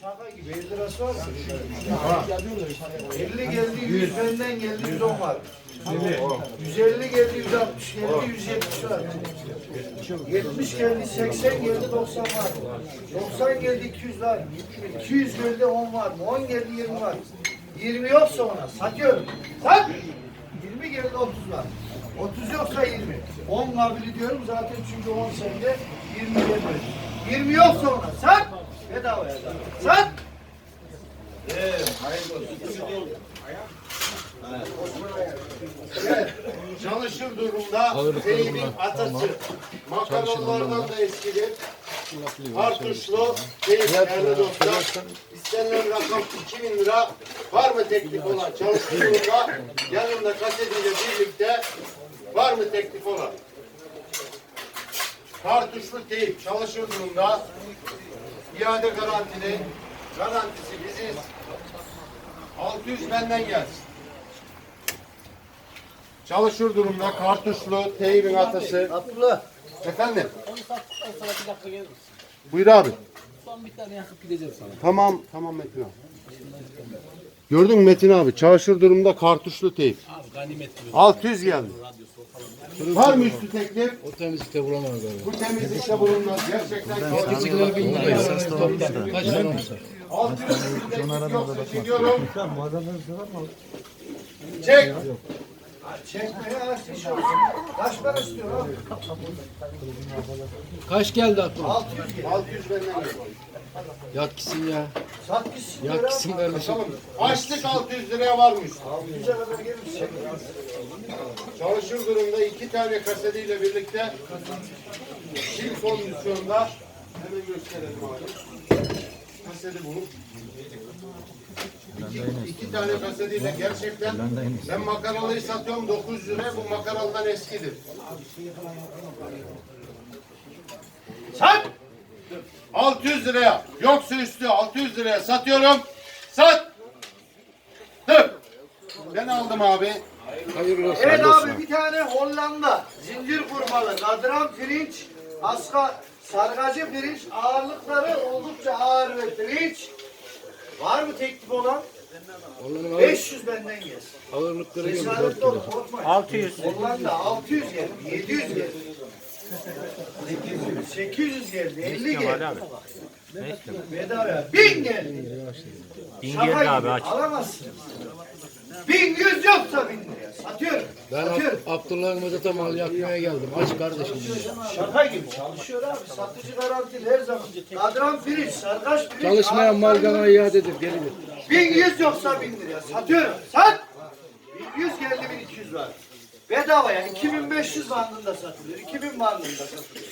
Şaka gibi 50 lirası var mı? 50 geldi 100 benden geldi 110 var. 150 geldi 160 geldi 170 var. 70 geldi 80 geldi 90 var. 90 geldi 200 var. 200 geldi 10 var. 10 geldi 20 var. 20 yoksa ona satıyorum. Sat! 20 geldi 30 var. 30 yoksa 20. 10 kabili diyorum zaten çünkü 10 sende 20 gelmedi. 20 yoksa ona sat! Bedavaya sat. Sat! Çalışır durumda teyibin atası. Makaronlardan da eskidir. Kartuşlu teyip değerli dostlar. İstenilen rakam 2000 lira. Var mı teklif olan? Çalışır durumda yanında kasetiyle birlikte var mı teklif olan? Kartuşlu teyip çalışır durumda. İade garantili. Garantisi biziz. 600 benden gelsin. Çalışır durumda kartuşlu teybin atası. Abdullah. Efendim? Onu sat, ben sana bir dakika gelir misin? Buyur abi. Son bir tane yakıp gideceğim sana. Tamam, tamam Metin abi. Gördün mü Metin abi? Çalışır durumda kartuşlu teyp. Abi ganimet gibi. 600 geldi. Var mı üstü teklif? O temizlikte bulamaz galiba. Bu temizlikte bulunmaz. Gerçekten lirayız. Toplam. Kaç tane olmuşlar? 600 üstü teklif yoksa çekiyorum. Çek. Çekmeye açmış olsun. Kaç para istiyor abi? Kaç geldi aklına? 600 gel. 600 benden geldi. Yat gitsin ya. Sat gitsin. Yat gitsin kardeşim. Açlık 600 liraya varmış. 600'e kadar gelir çek. Çalışır durumda iki tane kasetiyle birlikte çift kondisyonda hemen gösterelim abi. Kaseti bulup iki, iki tane kasetiyle gerçekten ben makaralıyı satıyorum 900 liraya bu makaralıdan eskidir. Sat! 600 liraya yoksa üstü 600 liraya satıyorum. Sat! Dur. Ben aldım abi. Hayırlı olsun. Evet abi bir tane Hollanda zincir kurmalı kadran pirinç aska sargacı pirinç ağırlıkları oldukça ağır ve pirinç var mı teklif olan? Onların ağır, 500 benden gelsin. ağırlıkları yok. Cesaretli ol korkmayın. 600. Hollanda 600 geldi 700 geldi. 800 geldi 50 geldi. Bedava 1000 geldi. Şaka gibi alamazsın. 1100 yoksa 1000 liraya satıyorum. Ben Satıyorum. Ab- Abdullah'ın Mezat'a mal yapmaya geldim. Aç kardeşim. dedi. Şaka gibi çalışıyor abi. Satıcı garantili her zaman. Kadran pirinç, sarkaç pirinç. Çalışmayan mal bana iadedir. Gelir. 1100 yoksa 1000 liraya satıyorum. Sat. 1100 geldi 1200 var. Bedavaya 2500 bandında satılıyor. 2000 bandında satılıyor.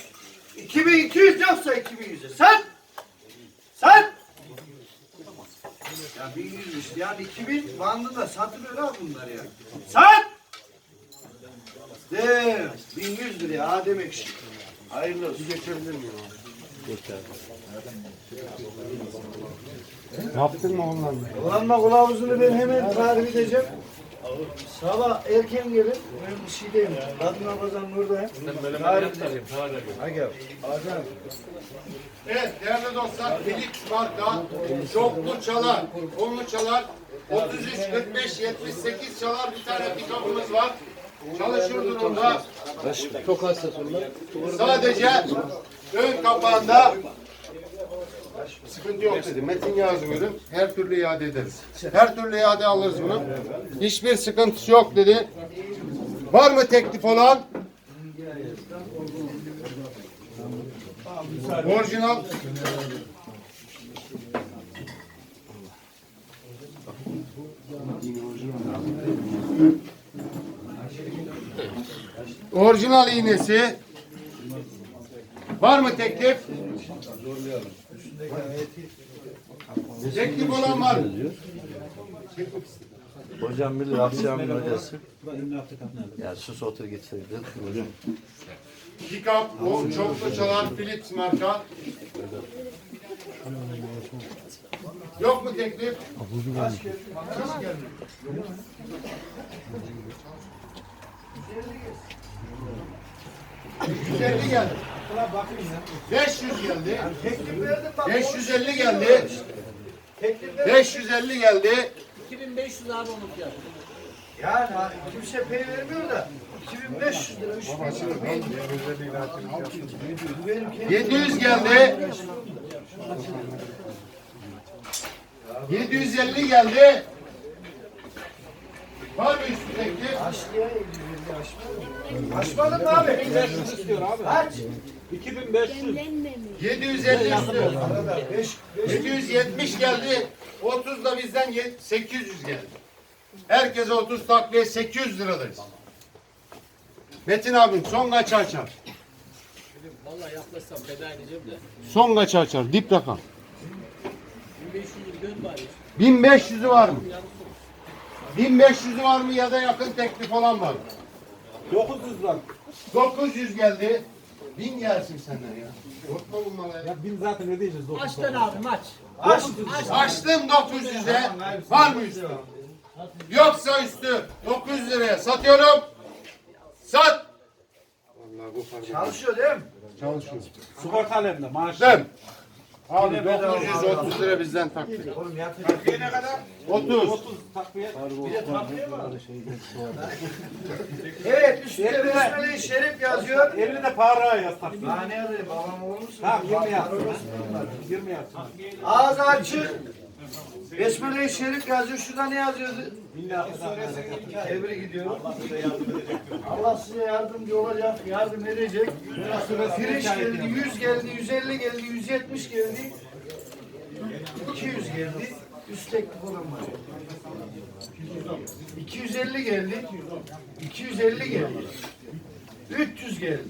2200 yoksa 2100'e sat. Sat. Ya 1100 işte yani 2000 bandında satılıyor abi bunlar ya. Sat. De 1100 liraya ha demek işte. Hayırlı olsun. Geçebilir miyim abi? Yaptın mı ondan? Kullanma kılavuzunu ben hemen tarif edeceğim. Sabah erken gelin. Ben bir şey diyeyim. Kadın Ramazan buradayım. Tarif edeceğim. Hadi gel. Hadi. Evet değerli dostlar Philips marka çoklu çalar, kollu çalar 33, 45, 78 çalar bir tane pikapımız var. Çalışır durumda Çok hassas onlar. sadece ön kapağında sıkıntı yok dedi. Metin yazım ürün. Her türlü iade ederiz. Her türlü iade alırız bunu. Hiçbir sıkıntısı yok dedi. Var mı teklif olan? Orijinal Orijinal iğnesi. Var mı teklif? Teklif olan var mı? Hocam bilir akşam hocası. Ya sus otur geçelim. Hocam. Pickup o çoklu çalan Philips marka. Yok mu teklif? Kaç geldi? Kaç geldi? Geldi geldi. 500 geldi. 550 geldi. 550 geldi. 2500 abi onun fiyatı. Yani kimse pay vermiyor da 2500 700 geldi. 750 geldi. Var mı üstü teklif? Aşkıya 750 aşmadın. Aşmadın mı abi? 2500 istiyor abi. Kaç? 2500. 750 üstü. Arada 5 770 geldi. 30 da bizden ye- 800 geldi. Herkese 30 takviye 800 liradayız. Metin abim son kaç açar? Vallahi yaklaşsam feda edeceğim de. Son kaç açar? Dip rakam. 1500'ü dön bari. 1500'ü var mı? 1500'ü var mı ya da yakın teklif olan var mı? 900 lira. 900 geldi. 1000 gelsin senden ya. Korkma bunlara ya. Ya bin zaten ödeyeceğiz. dokuz Aç lan abi maç. Açtım 900'e. Var mı üstü? Yoksa üstü 900 liraya satıyorum. Sat. çalışıyor değil mi? Çalışıyor. Sigortalı hem de maaş. Sen. Abi 930 lira bizden takdir. Oğlum yatır. 30. 30 takviye. Evet üstüne besmele şerif yazıyor. 50 de para yaz takviye. Daha ne yazayım babam olur musun? Tamam 20 yapsın. 20 yapsın. Ağzı açık. Besmele-i Şerif yazıyor. Şurada ne yazıyordu? Tebrik ediyorum. Allah size yardımcı olacak, yardım edecek. Pirinç geldi, 100 geldi, 150 geldi, 170 geldi. 200 geldi. Üst teklif olan var. 250 geldi. 250 geldi. 300 geldi.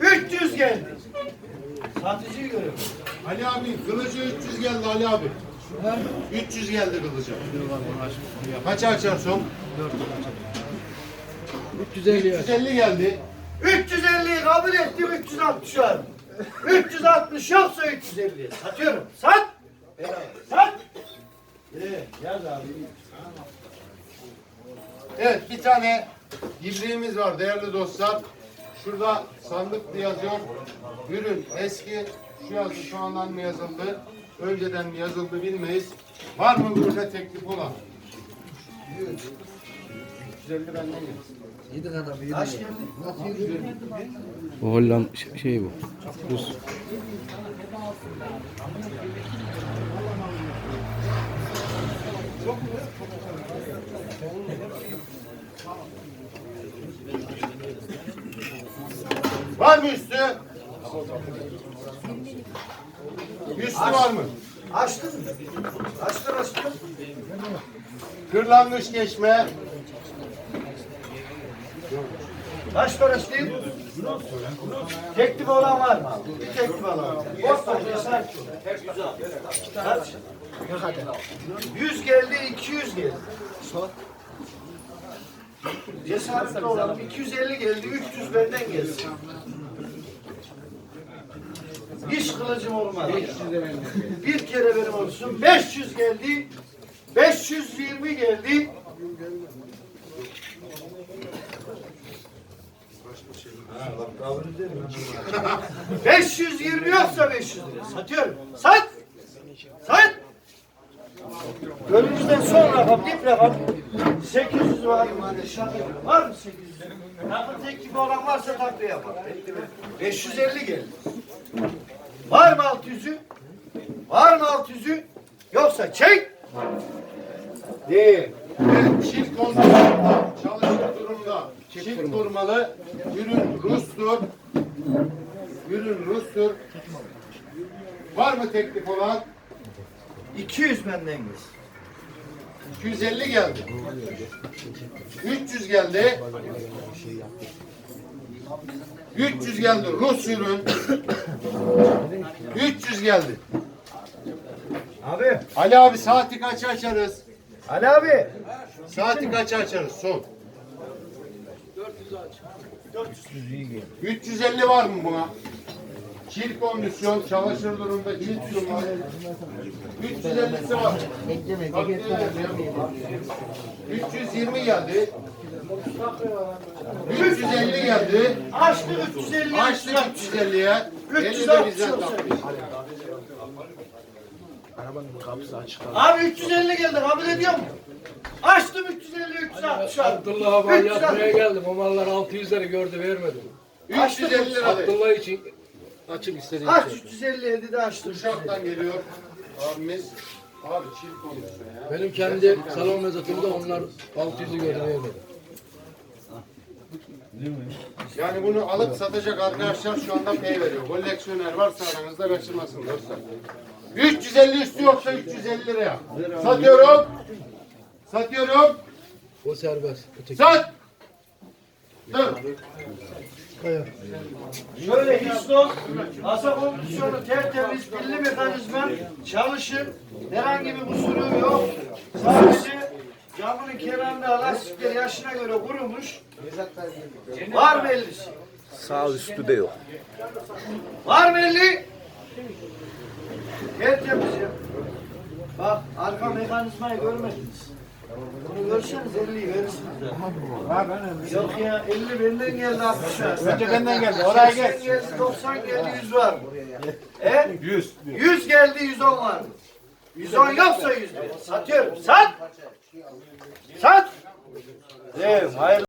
300 geldi. Satıcıyı görüyorum. Ali abi kılıcı 300 geldi Ali abi. 300 geldi kılıcı. Kaça açar son? 350 yaş. 350 geldi. 350'yi kabul ettim 360 var. 360 yoksa 350. Satıyorum. Sat. Sat. Ee, yaz abi. Evet bir tane ibriğimiz var değerli dostlar. Şurada sandık yazıyor. Ürün eski. Şu yazı şu andan mı yazıldı? Önceden mi yazıldı bilmeyiz. Var mı burada teklif olan? 350 benden gelsin. Kaç geldi? Bu Hollanda şey bu. Rus. Var mı üstü? Üstü var mı? Açtın mı? Açtın açtın. Kırlangıç geçme. Kaç parası değil? Teklif olan var mı? Bir teklif olan. Boş ver. Kaç? 100 geldi, 200 geldi. Cesaretli olalım. 250 geldi, 300 benden gelsin. Hiç kılıcım olmadı. Bir kere benim olsun. 500 geldi. 520 geldi. Ederim. 520 yoksa 500 lira. Satıyorum. Sat. Sat. Önümüzden son rakam, dip rakam. 800 var? Var mı 800? Yakın teklif olan varsa takviye yapar. 550 geldi. Var mı 600'ü? Var mı 600'ü? Yoksa çek. Değil. Evet, çift konsolunda çalışır durumda. Çift kurmalı. Ürün Rus'tur. Ürün Rus'tur. Var mı teklif olan? 200 benden gelsin. 250 geldi. 300 geldi. 300 geldi. Rus ürün. 300 geldi. Abi. Ali abi saati kaç açarız? Ali abi. Saati kaç açarız? Son. 350 var mı buna? Çift kondisyon, çalışır durumda çift sunma. 350'si var. Bak, 320 geldi. 350 geldi. Açtı 350. Açtık 350'ye. 50 de 360 bizden olsa. takmış. Abi 350 geldi kabul ediyor mu? Açtım 350 360 abi. Abdullah abi 360. yatmaya geldim. O mallar 600 lira gördü vermedim. 350 lira. Abdullah için açık istediğim Aç şey. 357 de açtım. Uşak'tan geliyor abimiz. Abi çift konuşuyor ya. Benim kendi salon mezatımda onlar 600'ü gördü vermedim. Yani bunu alıp satacak arkadaşlar şu anda pay veriyor. Koleksiyoner varsa aranızda kaçırmasın dostlar. 350 üstü yoksa 350 liraya. Satıyorum. Satıyorum. O serbest. Öteki. Sat. Dur. Şöyle hislo, asa kondisyonu tertemiz, pilli mekanizma çalışır. Herhangi bir kusuru yok. Sadece camının kenarında lastikler yaşına göre kurumuş. Var mı ellisi? Sağ üstü de yok. Var mı elli? Tertemiz ya. Bak arka mekanizmayı görmediniz. Bunu görseniz 50'yi verirsiniz. Ha ben Yok ya 50 benden geldi 60'a. Önce benden geldi. Oraya geç. 80 geldi 90 geldi 100 var. E? 100. 100 geldi 110 var. 110 yoksa 100 Satıyorum. Sat. Sat. Evet, hayırlı.